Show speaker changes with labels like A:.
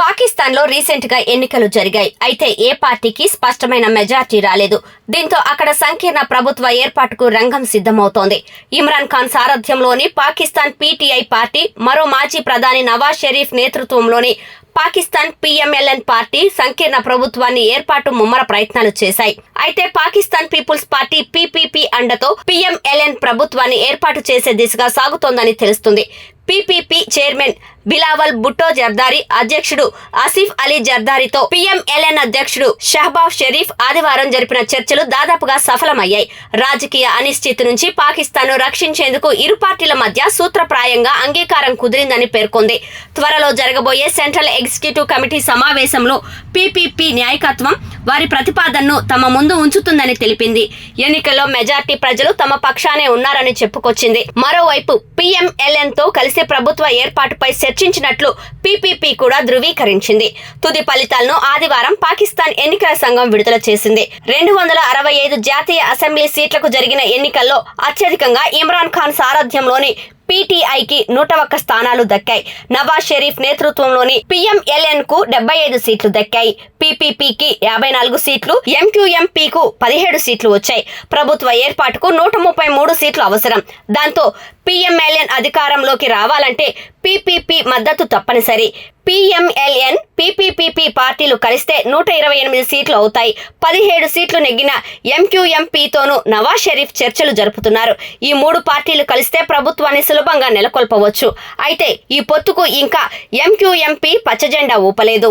A: పాకిస్తాన్లో రీసెంట్గా ఎన్నికలు జరిగాయి. అయితే ఏ పార్టీకి స్పష్టమైన మెజార్టీ రాలేదు. దీంతో అక్కడ సంకీర్ణ ప్రభుత్వ ఏర్పాటుకు రంగం సిద్ధమవుతోంది. ఇమ్రాన్ ఖాన్ సారథ్యంలోని పాకిస్తాన్ పీటీఐ పార్టీ మరో మాజీ ప్రధాని నవాజ్ షరీఫ్ నేతృత్వంలోని పాకిస్తాన్ పిఎంఎల్ఎన్ పార్టీ సంకీర్ణ ప్రభుత్వాన్ని ఏర్పాటు ముమ్మర ప్రయత్నాలు చేశాయి. అయితే పాకిస్తాన్ పీపుల్స్ పార్టీ పీపీపీ అండతో పిఎంఎల్ఎన్ ప్రభుత్వాన్ని ఏర్పాటు చేసే దిశగా సాగుతోందని తెలుస్తుంది. పీపీపీ చైర్మన్ బిలావల్ భుట్టో జర్దారి అధ్యక్షుడు ఆసిఫ్ అలీ జర్దారితో పిఎంఎల్ఎన్ అధ్యక్షుడు షహబాబ్ షరీఫ్ ఆదివారం జరిపిన చర్చలు దాదాపుగా సఫలమయ్యాయి. రాజకీయ అనిశ్చితి నుంచి పాకిస్తాన్ను రక్షించేందుకు ఇరు పార్టీల మధ్య సూత్రప్రాయంగా అంగీకారం కుదిరిందని పేర్కొంది. త్వరలో జరగబోయే సెంట్రల్ ఎగ్జిక్యూటివ్ కమిటీ సమావేశంలో పీపీపీ న్యాయకత్వం వారి ప్రతిపాదనను తమ ముందు ఉంచుతుందని తెలిపింది. ఎన్నికల్లో మెజార్టీ ప్రజలు తమ పక్షానే ఉన్నారని చెప్పుకొచ్చింది. మరోవైపు పిఎంఎల్ఎన్తో కలిసి ప్రభుత్వ ఏర్పాటుపై చర్చించినట్లు పీపీపీ కూడా ధృవీకరించింది. తుది ఫలితాలను ఆదివారం పాకిస్తాన్ ఎన్నికల సంఘం విడుదల చేసింది. రెండు వందల అరవై ఐదు జాతీయ అసెంబ్లీ సీట్లకు జరిగిన ఎన్నికల్లో అత్యధికంగా ఇమ్రాన్ ఖాన్ సారథ్యంలోని పీటీఐకి నూట ఒక్క స్థానాలు దక్కాయి. నవాజ్ షరీఫ్ నేతృత్వంలోని పిఎంఎల్ఎన్కు డెబ్బై ఐదు సీట్లు దక్కాయి. పీపీపీకి యాభై నాలుగు సీట్లు ఎంక్యూఎంపీకు పదిహేడు సీట్లు వచ్చాయి. ప్రభుత్వ ఏర్పాటుకు నూట ముప్పై మూడు సీట్లు అవసరం. దాంతో పిఎంఎల్ఎన్ అధికారంలోకి రావాలంటే పీపీపీ మద్దతు తప్పనిసరి. పిఎంఎల్ఎన్ పీపీపీపీ పార్టీలు కలిస్తే నూట ఇరవై ఎనిమిది సీట్లు అవుతాయి. పదిహేడు సీట్లు నెగ్గిన ఎంక్యూఎంపీతోనూ నవాజ్ షరీఫ్ చర్చలు జరుపుతున్నారు. ఈ మూడు పార్టీలు కలిస్తే ప్రభుత్వాన్ని సులభంగా నెలకొల్పవచ్చు. అయితే ఈ పొత్తుకు ఇంకా ఎంక్యూఎంపీ పచ్చజెండా ఊపలేదు.